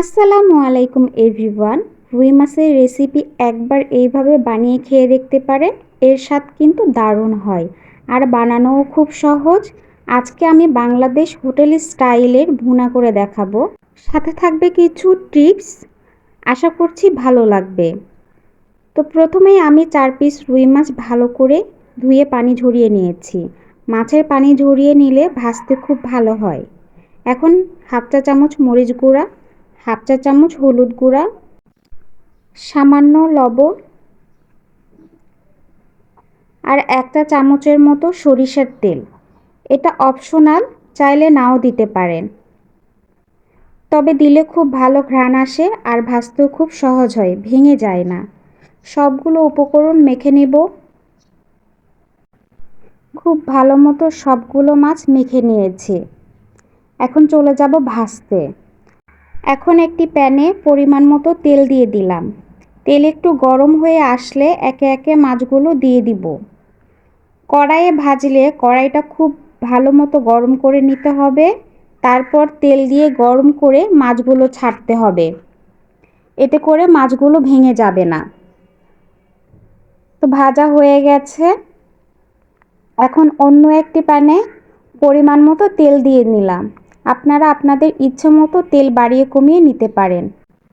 আসসালামু আলাইকুম এভরিওয়ান। রুই মাছের রেসিপি একবার এইভাবে বানিয়ে খেয়ে দেখতে পারেন। এর স্বাদ কিন্তু দারুণ হয়। আর বানানোও খুব সহজ। আজকে আমি বাংলাদেশ হোটেল স্টাইলের ভুনা করে দেখাবো। সাথে থাকবে কিছু টিপস। আশা করছি ভালো লাগবে। তো প্রথমেই আমি চার পিস রুই মাছ ভালো করে ধুয়ে পানি ঝরিয়ে নিয়েছি। মাছের পানি ঝরিয়ে নিলে ভাজতে খুব ভালো হয়। এখন হাফ চা চামচ মরিচ গুঁড়া। হাফ চা চামচ হলুদ গুঁড়া, সামান্য লবণ আর একটা চামচের মতো সরিষার তেল। এটা অপশনাল, চাইলে নাও দিতে পারেন। তবে দিলে খুব ভালো ঘ্রাণ আসে আর ভাজতেও খুব সহজ হয়, ভেঙে যায় না। সবগুলো উপকরণ মেখে নেব। খুব ভালো মতো সবগুলো মাছ মেখে নিয়েছি। এখন চলে যাব ভাজতে। এখন একটি প্যানে পরিমাণ মতো তেল দিয়ে দিলাম। তেল একটু গরম হয়ে আসলে একে একে মাছগুলো দিয়ে দিব। কড়াইয়ে ভাজলে কড়াইটা খুব ভালো মতো গরম করে নিতে হবে। তারপর তেল দিয়ে গরম করে মাছগুলো ছাড়তে হবে। এতে করে মাছগুলো ভেঙে যাবে না। তো ভাজা হয়ে গেছে। এখন অন্য একটি প্যানে পরিমাণ মতো তেল দিয়ে নিলাম। আপনারা আপনাদের ইচ্ছে মতো তেল বাড়িয়ে কমিয়ে নিতে পারেন।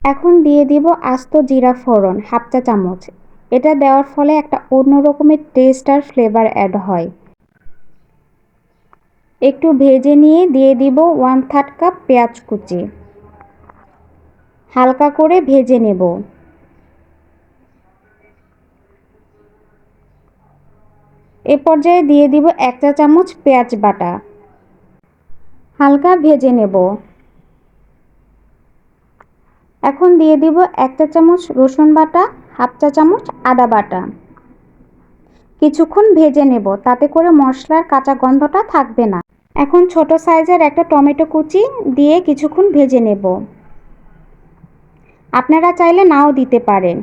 এখন দিয়ে দিব আস্ত জিরা ফোড়ন, হাফ চা চামচ। এটা দেওয়ার ফলে একটা অন্য রকমের টেস্ট আর ফ্লেভার অ্যাড হয়। একটু ভেজে নিয়ে দিয়ে দিব ওয়ান থার্ড কাপ পেঁয়াজ কুচি। হালকা করে ভেজে নেব। এ পর্যায়ে দিয়ে দিব এক চা চামচ পেঁয়াজ বাটা। হালকা ভেজে নেব। এখন দিয়ে দিব এক চা চামচ রসুন বাটা, হাফ চা চামচ আদা বাটা। কিছুক্ষণ ভেজে নেব, তাতে করে মশলার কাঁচা গন্ধটা থাকবে না। এখন ছোট সাইজের একটা টমেটো কুচি দিয়ে কিছুক্ষণ ভেজে নেব। আপনারা চাইলে নাও দিতে পারেন।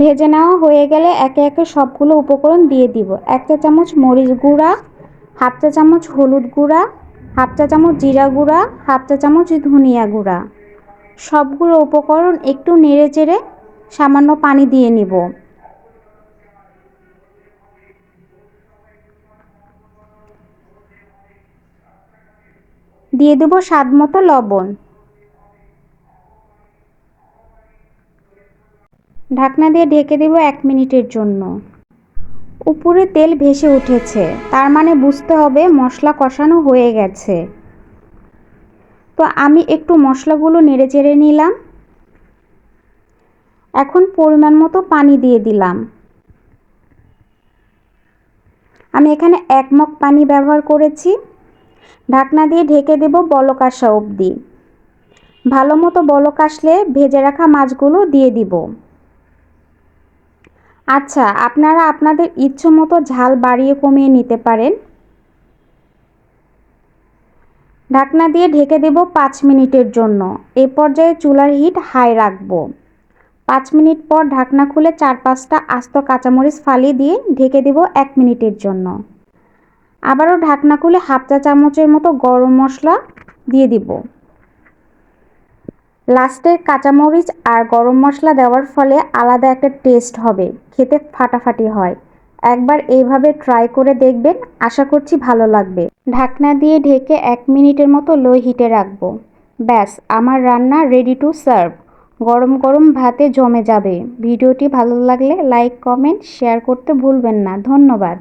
ভেজে নেওয়া হয়ে গেলে একে একে সবগুলো উপকরণ দিয়ে দিব। এক চা চামচ মরিচ গুঁড়া, হাফ চা চামচ হলুদ গুঁড়া হাফ চা চামচ জিরা গুঁড়া, হাফ চা চামচ ধনিয়া গুঁড়া। সবগুলো উপকরণ একটু নেড়ে চেড়ে সামান্য পানি দিয়ে নিব। দিয়ে দেব স্বাদ মতো লবণ। ঢাকনা দিয়ে ঢেকে দেব এক মিনিটের জন্য। উপরে তেল ভেসে উঠেছে। তার মানে বুঝতে হবে মশলা কষানো হয়ে গেছে। তো আমি একটু মশলাগুলো নেড়ে চেড়ে নিলাম। এখন পরিমাণ মতো পানি দিয়ে দিলাম। আমি এখানে এক মগ পানি ব্যবহার করেছি। ঢাকনা দিয়ে ঢেকে দেব বলক আসা অবধি। ভালো মতো বলক আসলে ভেজে রাখা মাছগুলো দিয়ে দিব। আচ্ছা আপনারা আপনাদের ইচ্ছে মতো ঝাল বাড়িয়ে কমিয়ে নিতে পারেন। ঢাকনা দিয়ে ঢেকে দেব পাঁচ মিনিটের জন্য। এ পর্যায়ে চুলার হিট হাই রাখব। পাঁচ মিনিট পর ঢাকনা খুলে চার পাঁচটা আস্ত কাঁচামরিচ ফালিয়ে দিয়ে ঢেকে দেব এক মিনিটের জন্য। আবারও ঢাকনা খুলে হাফ চা চামচের মতো গরম মশলা দিয়ে দিব। লাস্টে কাঁচামরিচ আর গরম মশলা দেওয়ার ফলে আলাদা একটা টেস্ট হবে, খেতে ফাটাফাটি হয়। একবার এইভাবে ট্রাই করে দেখবেন, আশা করছি ভালো লাগবে। ঢাকনা দিয়ে ঢেকে এক মিনিটের মতো লো হিটে রাখব। ব্যাস, আমার রান্না রেডি টু সার্ভ গরম গরম ভাতে জমে যাবে। ভিডিওটি ভালো লাগলে লাইক কমেন্ট শেয়ার করতে ভুলবেন না। ধন্যবাদ।